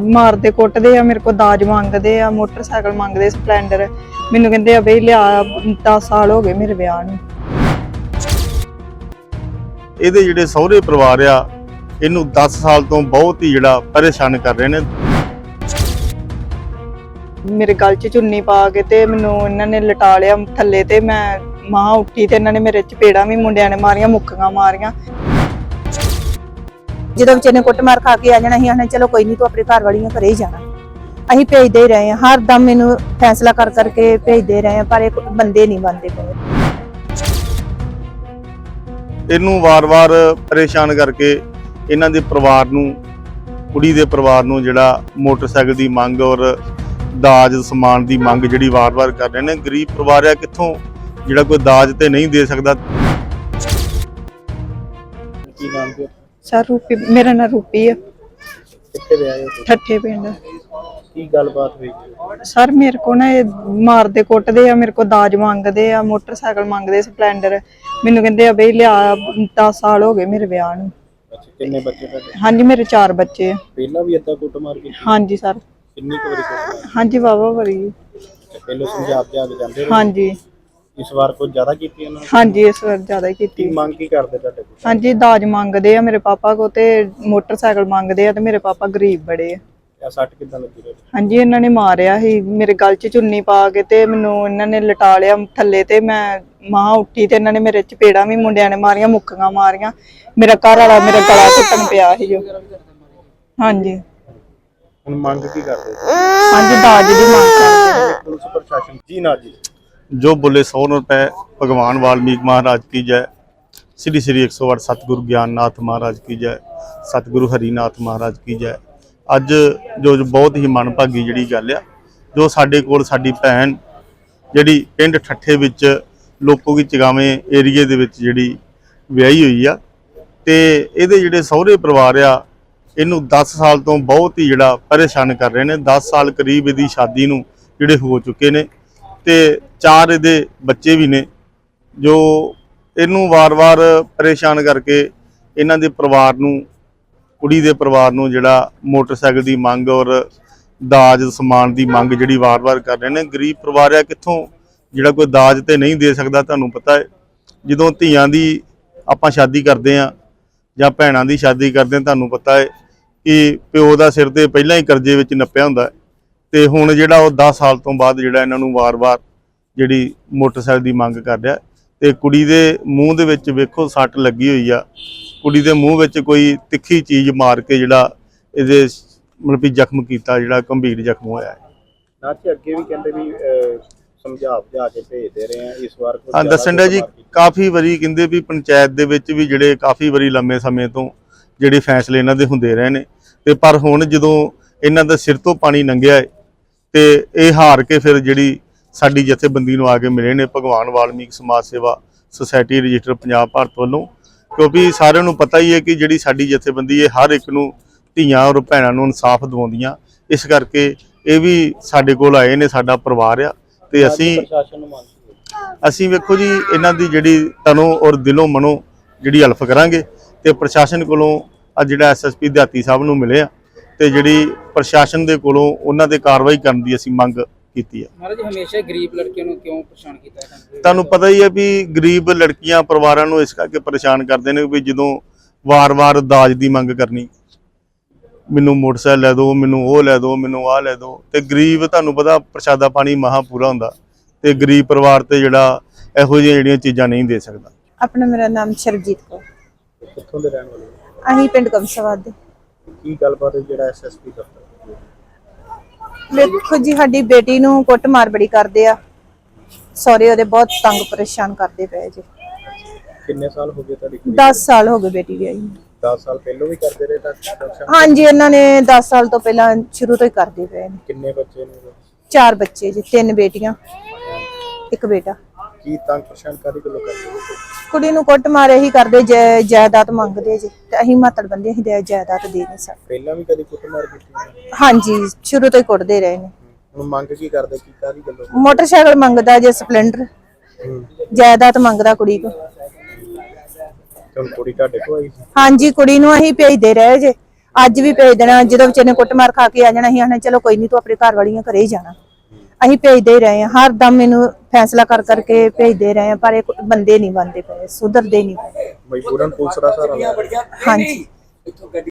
ਮਾਰਦੇ ਕੁੱਟਦੇ ਆ ਮੇਰੇ ਕੋਲ ਦਾਜ ਮੰਗਦੇ ਆ ਮੋਟਰਸਾਈਕਲ ਮੰਗਦੇ ਸਪਲੈਂਡਰ। ਮੈਨੂੰ ਕਹਿੰਦੇ ਆ ਬਈ ਲਿਆ 10 ਸਾਲ ਹੋ ਗਏ ਮੇਰੇ ਵਿਆਹ ਨੂੰ। ਇਹਦੇ ਜਿਹੜੇ ਸਹੁਰੇ ਪਰਿਵਾਰ ਆ ਇਹਨੂੰ 10 ਸਾਲ ਤੋਂ ਬਹੁਤ ਹੀ ਜਿਹੜਾ ਪਰੇਸ਼ਾਨ ਕਰ ਰਹੇ ਨੇ। ਮੇਰੇ ਗਲ 'ਚ ਚੁੰਨੀ ਪਾ ਕੇ ਤੇ ਮੈਨੂੰ ਇਹਨਾਂ ਨੇ ਲਟਾ ਲਿਆ ਥੱਲੇ ਤੇ ਮੈਂ ਮਾਂ ਉੱਠੀ ਤੇ ਇਹਨਾਂ ਨੇ ਮੇਰੇ ਚਪੇੜਾਂ ਵੀ ਮੁੰਡਿਆਂ ਨੇ ਮਾਰੀਆਂ ਮੁੱਕੀਆਂ ਮਾਰੀਆਂ। ਜਦੋਂ ਵਿਚਾਰੇ ਨੇ ਕੁੱਟਮਾਰ ਖਾ ਕੇ ਆ ਜਾਣਾ ਅਸੀਂ ਆਖਣਾ ਚਲੋ ਕੋਈ ਨਹੀਂ ਤੂੰ ਆਪਣੇ ਘਰ ਵਾਲੀਆਂ ਘਰੇ ਹੀ ਜਾਣਾ। ਅਸੀਂ ਭੇਜਦੇ ਹੀ ਰਹੇ ਹਾਂ ਹਰ ਦਮ ਮੈਨੂੰ ਫੈਸਲਾ ਕਰ ਕਰਕੇ ਭੇਜਦੇ ਰਹੇ ਹਾਂ ਪਰ ਇਹ ਬੰਦੇ ਨਹੀਂ ਬੰਦੇ ਪਏ। ਇਹਨੂੰ ਵਾਰ-ਵਾਰ ਪਰੇਸ਼ਾਨ ਕਰਕੇ ਇਹਨਾਂ ਦੇ ਪਰਿਵਾਰ ਨੂੰ ਕੁੜੀ ਦੇ ਪਰਿਵਾਰ ਨੂੰ ਜਿਹੜਾ ਮੋਟਰਸਾਈਕਲ ਦੀ ਮੰਗ ਔਰ ਦਾਜ ਸਮਾਨ ਦੀ ਮੰਗ ਜਿਹੜੀ ਵਾਰ-ਵਾਰ ਕਰ ਰਹੇ ਨੇ ਗਰੀਬ ਪਰਿਵਾਰ ਆ ਕਿੱਥੋਂ ਜਿਹੜਾ ਕੋਈ ਦਾਜ ਤੇ ਨਹੀਂ ਦੇ ਸਕਦਾ? ਕੀ ਨਾਮ ਤੇ ਸਰ ਰੂਪੀ ਮੇਰਾ ਨਾਂ ਰੂਪੀ ਆ। ਕਿੱਥੇ ਵਿਆਹੇ ਹੋ ਠੱਠੇ ਪਿੰਡ। ਕੀ ਗੱਲਬਾਤ ਹੋਈ? ਸਰ ਮੇਰੇ ਕੋ ਨਾ ਇਹ ਮਾਰਦੇ ਕੁੱਟਦੇ ਆ ਮੇਰੇ ਕੋ ਦਾਜ ਮੰਗਦੇ ਆ ਮੋਟਰਸਾਈਕਲ ਮੰਗਦੇ ਸਪਲੈਂਡਰ। ਮੈਨੂੰ ਕਹਿੰਦੇ ਆ ਬਈ ਲਿਆ 10 ਸਾਲ ਹੋ ਗਏ ਮੇਰੇ ਵਿਆਹ ਨੂੰ। ਅੱਛਾ ਕਿੰਨੇ ਬੱਚੇ ਤੁਹਾਡੇ? ਹਾਂਜੀ ਮੇਰੇ ਚਾਰ ਬੱਚੇ ਆ। ਪਹਿਲਾਂ ਵੀ ਏਦਾਂ ਕੁੱਟਮਾਰ ਕੀਤੀ? ਹਾਂਜੀ ਸਰ। ਕਿੰਨੀ ਕੁ ਵਾਰੀ ਹਾਂਜੀ ਬੜੀ ਅੱਛਾ, ਪਹਿਲਾਂ ਸਮਝਾ ਕੇ ਕੇ ਜਾਂਦੇ ਰਹੇ? ਹਾਂਜੀ। ਇਸ ਵਾਰ ਕੁਝ ਜ਼ਿਆਦਾ ਕੀਤੀ ਉਹਨਾਂ ਨੇ? ਹਾਂਜੀ ਇਸ ਵਾਰ ਜ਼ਿਆਦਾ ਹੀ ਕੀ ਕੀਤੀ ਮੰਗ ਕੀ ਕਰਦੇ ਤੁਹਾਡੇ ਕੋਲ? ਹਾਂਜੀ ਦਾਜ ਮੰਗਦੇ ਆ ਮੇਰੇ ਪਾਪਾ ਕੋ ਤੇ ਮੋਟਰਸਾਈਕਲ ਮੰਗਦੇ ਆ ਤੇ ਮੇਰੇ ਪਾਪਾ ਗਰੀਬ ਬੜੇ ਆ। ਇਹ ਸੱਟ ਕਿੱਦਾਂ ਲੱਗੀ ਰਹੇ ਹਾਂਜੀ ਇਹਨਾਂ ਨੇ ਮਾਰਿਆ ਸੀ ਮੇਰੇ ਗਲ 'ਚ ਚੁੰਨੀ ਪਾ ਕੇ ਤੇ ਮੈਨੂੰ ਇਹਨਾਂ ਨੇ ਲਟਾ ਲਿਆ ਥੱਲੇ ਤੇ ਮੈਂ ਮਾਂ ਉੱਠੀ ਤੇ ਇਹਨਾਂ ਨੇ ਮੇਰੇ ਚਪੇੜਾਂ ਵੀ ਮੁੰਡਿਆਂ ਨੇ ਮਾਰੀਆਂ ਮੁੱਕੀਆਂ ਮਾਰੀਆਂ। ਮੇਰਾ ਘਰ ਵਾਲਾ ਮੇਰਾ ਗਲਾ ਘੁੱਟਣ ਪਿਆ ਸੀ ਜੋ। ਹਾਂਜੀ। ਹੁਣ ਮੰਗ ਕੀ ਕਰਦੇ? ਹਾਂਜੀ ਦਾਜ ਦੀ ਮੰਗ ਕਰਦੇ। ਪੁਲਿਸ ਪ੍ਰਸ਼ਾਸਨ ਜੀ ਨਾ ਜੀ। ਜੋ ਬੋਲੇ 100 ਰੁਪਏ ਭਗਵਾਨ ਵਾਲਮੀਕ ਮਹਾਰਾਜ ਕੀ ਜੈ। ਸ੍ਰੀ ਸ੍ਰੀ 108 ਸਤਿਗੁਰੂ ਗਿਆਨਨਾਥ ਮਹਾਰਾਜ ਕੀ ਜੈ, ਸਤਿਗੁਰੂ ਹਰੀਨਾਥ ਮਹਾਰਾਜ ਕੀ ਜੈ। ਅੱਜ ਜੋ ਜੋ ਬਹੁਤ ਹੀ ਮਨਭਾਗੀ ਜਿਹੜੀ ਗੱਲ ਆ, ਜੋ ਸਾਡੇ ਕੋਲ ਸਾਡੀ ਭੈਣ ਜਿਹੜੀ ਪਿੰਡ ਠੱਠੇ ਵਿੱਚ ਲੋਕੋ ਕੀ ਚਗਾਵੇਂ ਏਰੀਏ ਦੇ ਵਿੱਚ ਜਿਹੜੀ ਵਿਆਹੀ ਹੋਈ ਆ, ਤੇ ਇਹਦੇ ਜਿਹੜੇ ਸਹੁਰੇ ਪਰਿਵਾਰ ਆ, ਇਹਨੂੰ 10 ਸਾਲ ਤੋਂ ਬਹੁਤ ਹੀ ਜਿਹੜਾ ਪਰੇਸ਼ਾਨ ਕਰ ਰਹੇ ਨੇ। 10 ਸਾਲ ਕਰੀਬ ਇਹਦੀ ਸ਼ਾਦੀ ਨੂੰ ਜਿਹੜੇ ਹੋ ਚੁੱਕੇ ਨੇ। ਤੇ ਚਾਰ ਇਹਦੇ ਬੱਚੇ ਵੀ ਨੇ, ਜੋ ਇਹਨੂੰ ਵਾਰ-ਵਾਰ ਪਰੇਸ਼ਾਨ ਕਰਕੇ ਇਹਨਾਂ ਦੇ ਪਰਿਵਾਰ ਨੂੰ, ਕੁੜੀ ਦੇ ਪਰਿਵਾਰ ਨੂੰ ਜਿਹੜਾ ਮੋਟਰਸਾਈਕਲ ਦੀ ਮੰਗ ਔਰ ਦਾਜ ਸਮਾਨ ਦੀ ਮੰਗ ਜਿਹੜੀ ਵਾਰ-ਵਾਰ ਕਰ ਰਹੇ ਨੇ। ਗਰੀਬ ਪਰਿਵਾਰ ਆ, ਕਿੱਥੋਂ ਜਿਹੜਾ ਕੋਈ ਦਾਜ ਤੇ ਨਹੀਂ ਦੇ ਸਕਦਾ ਤੁਹਾਨੂੰ ਪਤਾ ਹੈ। ਜਦੋਂ ਧੀਆਂ ਦੀ ਆਪਾਂ ਸ਼ਾਦੀ ਕਰਦੇ ਆ ਜਾਂ ਭੈਣਾਂ ਦੀ ਸ਼ਾਦੀ ਕਰਦੇ ਆ ਤੁਹਾਨੂੰ ਪਤਾ ਹੈ ਕਿ ਪਿਓ ਦਾ ਸਿਰ ਤੇ ਪਹਿਲਾਂ ਹੀ ਕਰਜ਼ੇ ਵਿੱਚ ਨੱਪਿਆ ਹੁੰਦਾ ਹੈ। ਤੇ ਹੁਣ ਜਿਹੜਾ ਉਹ 10 ਸਾਲ ਤੋਂ ਬਾਅਦ ਜਿਹੜਾ ਇਹਨਾਂ ਨੂੰ ਵਾਰ-ਵਾਰ ਜਿਹੜੀ ਮੋਟਰਸਾਈਕਲ ਦੀ ਮੰਗ ਕਰ ਰਿਹਾ ਤੇ ਕੁੜੀ ਦੇ ਮੂੰਹ ਦੇ ਵਿੱਚ ਵੇਖੋ ਸੱਟ ਲੱਗੀ ਹੋਈ ਆ ਕੁੜੀ ਦੇ ਮੂੰਹ ਵਿੱਚ ਕੋਈ ਤਿੱਖੀ ਚੀਜ਼ ਮਾਰ ਕੇ ਜਿਹੜਾ ਇਹਦੇ ਮਤਲਬ ਵੀ ਜ਼ਖਮ ਕੀਤਾ ਜਿਹੜਾ ਗੰਭੀਰ ਜ਼ਖਮ ਹੋਇਆ ਹੈ ਕਿ ਅੱਗੇ ਵੀ ਕਹਿੰਦੇ ਵੀ ਸਮਝਾ ਬੁਝਾ ਕੇ ਭੇਜਦੇ ਰਹੇ ਆ ਇਸ ਵਾਰ ਹਾਂ ਦੱਸਣ ਦਾ ਜੀ। ਕਾਫੀ ਵਾਰੀ ਕਹਿੰਦੇ ਵੀ ਪੰਚਾਇਤ ਦੇ ਵਿੱਚ ਵੀ ਜਿਹੜੇ ਕਾਫੀ ਵਾਰੀ ਲੰਮੇ ਸਮੇਂ ਤੋਂ ਜਿਹੜੇ ਫੈਸਲੇ ਇਹਨਾਂ ਦੇ ਹੁੰਦੇ ਰਹੇ ਨੇ ਤੇ ਪਰ ਹੁਣ ਜਦੋਂ ਇਹਨਾਂ ਦਾ ਸਿਰ ਤੋਂ ਪਾਣੀ ਲੰਘਿਆ ਹੈ ਤੇ ਇਹ ਹਾਰ ਕੇ ਫਿਰ ਜਿਹੜੀ ਸਾਡੀ ਜਥੇਬੰਦੀ ਨੂੰ ਆ ਕੇ ਮਿਲੇ ਨੇ ਭਗਵਾਨ ਵਾਲਮੀਕ ਸਮਾਜ ਸੇਵਾ ਸੁਸਾਇਟੀ ਰਜਿਸਟਰ ਪੰਜਾਬ ਭਾਰਤ ਵੱਲੋਂ ਕਿਉਂਕਿ ਸਾਰਿਆਂ ਨੂੰ ਪਤਾ ਹੀ ਹੈ ਕਿ ਜਿਹੜੀ ਸਾਡੀ ਜਥੇਬੰਦੀ ਹੈ ਹਰ ਇੱਕ ਨੂੰ ਧੀਆਂ ਔਰ ਭੈਣਾਂ ਨੂੰ ਇਨਸਾਫ ਦਿਵਾਉਂਦੀਆਂ। ਇਸ ਕਰਕੇ ਇਹ ਵੀ ਸਾਡੇ ਕੋਲ ਆਏ ਨੇ ਸਾਡਾ ਪਰਿਵਾਰ ਆ ਤੇ ਅਸੀਂ ਅਸੀਂ ਵੇਖੋ ਜੀ ਇਹਨਾਂ ਦੀ ਜਿਹੜੀ ਤਨੋਂ ਔਰ ਦਿਲੋਂ ਮਨੋਂ ਜਿਹੜੀ ਹਲਫ ਕਰਾਂਗੇ ਤੇ ਪ੍ਰਸ਼ਾਸਨ ਕੋਲੋਂ ਅੱਜ ਜਿਹੜਾ ਐਸਐਸਪੀ ਦਿਹਾਤੀ ਸਾਹਿਬ ਨੂੰ ਮਿਲੇ ਆ। ਤੇ ਜਿਹੜੀ ਪ੍ਰਸ਼ਾਸਨ ਦੇ ਕੋਲੋਂ ਉਹਨਾਂ ਤੇ ਕਾਰਵਾਈ ਕਰਨ ਦੀ ਅਸੀਂ ਮੰਗ ਕੀਤੀ ਹੈ ਮਹਾਰਾਜ ਹਮੇਸ਼ਾ ਗਰੀਬ ਲੜਕੀਆਂ ਨੂੰ ਕਿਉਂ ਪਰੇਸ਼ਾਨ ਕੀਤਾ ਜਾਂਦਾ ਤੁਹਾਨੂੰ ਪਤਾ ਹੀ ਹੈ ਵੀ ਗਰੀਬ ਲੜਕੀਆਂ ਪਰਿਵਾਰਾਂ ਨੂੰ ਇਸ ਕਰਕੇ ਪਰੇਸ਼ਾਨ ਕਰਦੇ ਨੇ ਵੀ ਜਦੋਂ ਵਾਰ-ਵਾਰ ਦਾਜ ਦੀ ਮੰਗ ਕਰਨੀ ਮੈਨੂੰ ਮੋਟਰਸਾਈਕਲ ਲੈ ਦਿਓ ਮੈਨੂੰ ਉਹ ਲੈ ਦਿਓ ਮੈਨੂੰ ਆਹ ਲੈ ਦਿਓ ਤੇ ਗਰੀਬ ਤੁਹਾਨੂੰ ਪਤਾ ਪ੍ਰਸ਼ਾਦਾ ਪਾਣੀ ਮਹਾ ਪੂਰਾ ਹੁੰਦਾ ਤੇ ਗਰੀਬ ਪਰਿਵਾਰ ਤੇ ਜਿਹੜਾ ਇਹੋ ਜਿਹੀਆਂ ਜਿਹੜੀਆਂ ਚੀਜ਼ਾਂ ਨਹੀਂ ਦੇ ਸਕਦਾ। ਆਪਣਾ ਮੇਰਾ ਨਾਮ ਸ਼ਰਜੀਤ ਕੌਰ। ਕਿੱਥੋਂ ਦੇ ਰਹਿਣ ਵਾਲੇ? ਅਸੀਂ ਪਿੰਡ ਕਮਸਵਾਦ ਦੇ। ਕੀ ਗੱਲਬਾਤ ਹੈ ਜਿਹੜਾ ਐਸਐਸਪੀ ਦਫ਼ਤਰ ਵੇਖੋ ਜੀ ਸਾਡੀ ਬੇਟੀ ਨੂੰ ਕੁੱਟਮਾਰ ਬੜੀ ਕਰਦੇ ਆ। ਸਹੁਰੇ ਉਹਦੇ ਬਹੁਤ ਤੰਗ ਪਰੇਸ਼ਾਨ ਕਰਦੇ ਪਏ ਜੀ। ਕਿੰਨੇ ਸਾਲ ਹੋ ਗਏ ਤੁਹਾਡੀ ਕੁੜੀ 10 ਸਾਲ ਹੋ ਗਏ ਬੇਟੀ ਵਿਆਹੀ ਨੂੰ। 10 ਸਾਲ ਪਹਿਲਾਂ ਵੀ ਕਰਦੇ ਰਹੇ ਤਾਂ ਪ੍ਰਸ਼ਾਸਨ ਹਾਂਜੀ ਇਹਨਾਂ ਨੇ 10 ਸਾਲ ਤੋਂ ਪਹਿਲਾਂ ਸ਼ੁਰੂ ਤੋਂ ਹੀ ਕਰਦੇ ਪਏ ਨੇ। ਕਿੰਨੇ ਬੱਚੇ ਨੇ ਉਹਦੇ? ਚਾਰ ਬੱਚੇ ਜੀ ਤਿੰਨ ਬੇਟੀਆਂ ਇੱਕ ਬੇਟਾ। ਕੀ ਤੰਗ ਪਰੇਸ਼ਾਨ ਕਾਦੀ ਗੱਲੋਂ ਕਰਦੇ ਹੋ? ਕੁੜੀ ਨੂੰ ਕੁੱਟ ਮਾਰੇ ਹੀ ਕਰਦੇ ਜੈ- ਜਾਇਦਾਦ ਮੰਗਦੇ ਜੀ। ਤੇ ਅਸੀਂ ਮਾਤੜ ਬੰਦੇ ਅਸੀਂ ਦੇ ਜਾਇਦਾਦ ਦੇ ਨਹੀਂ ਸਕਦੇ। ਪਹਿਲਾਂ ਵੀ ਕਦੀ ਕੁੱਟਮਾਰ ਕੀਤੀ ਹੋਈ? ਹਾਂਜੀ ਸ਼ੁਰੂ ਤੋਂ ਹੀ ਕੁੱਟਦੇ ਰਹੇ ਨੇ। ਹੁਣ ਮੰਗ ਕੀ ਕਰਦੇ ਕੀ ਕਾਦੀ ਗੱਲੋਂ? ਮੋਟਰਸਾਈਕਲ ਮੰਗਦਾ ਜੇ ਸਪਲੈਂਡਰ। ਜਾਇਦਾਦ ਮੰਗਦਾ ਕੁੜੀ ਕੋ। ਤੇ ਹੁਣ ਕੁੜੀ ਤੁਹਾਡੇ ਕੋਲ ਆਈ ਸੀ? ਹਾਂਜੀ ਕੁੜੀ ਨੂੰ ਅਸੀਂ ਭੇਜਦੇ ਰਹੇ ਜੇ। ਅੱਜ ਵੀ ਭੇਜ ਦੇਣਾ ਜਦੋਂ ਵਿਚਾਰੇ ਨੇ ਕੁੱਟਮਾਰ ਖਾ ਕੇ ਆ ਜਾਣਾ ਸੀ ਆਖਣਾ ਚਲੋ ਕੋਈ ਨਹੀਂ ਤੂੰ ਆਪਣੇ ਘਰ ਵਾਲੀਆਂ ਘਰੇ ਹੀ ਜਾਣਾ। ਅਸੀਂ ਭੇਜਦੇ ਹੀ ਰਹੇ ਹਾਂ। ਹਰ ਦਮ ਮੈਨੂੰ ਫੈਸਲਾ ਕਰ ਕਰਕੇ ਭੇਜਦੇ ਰਹੇ ਹਾਂ ਪਰ ਇਹ ਬੰਦੇ ਨਹੀਂ ਬਣਦੇ ਪਏ ਸੁਧਰਦੇ ਨਹੀਂ ਪਏ। ਮਜਬੂਰਨ ਪੁਲਿਸ ਦਾ ਸਹਾਰਾ ਲਿਆ ਹਾਂਜੀ।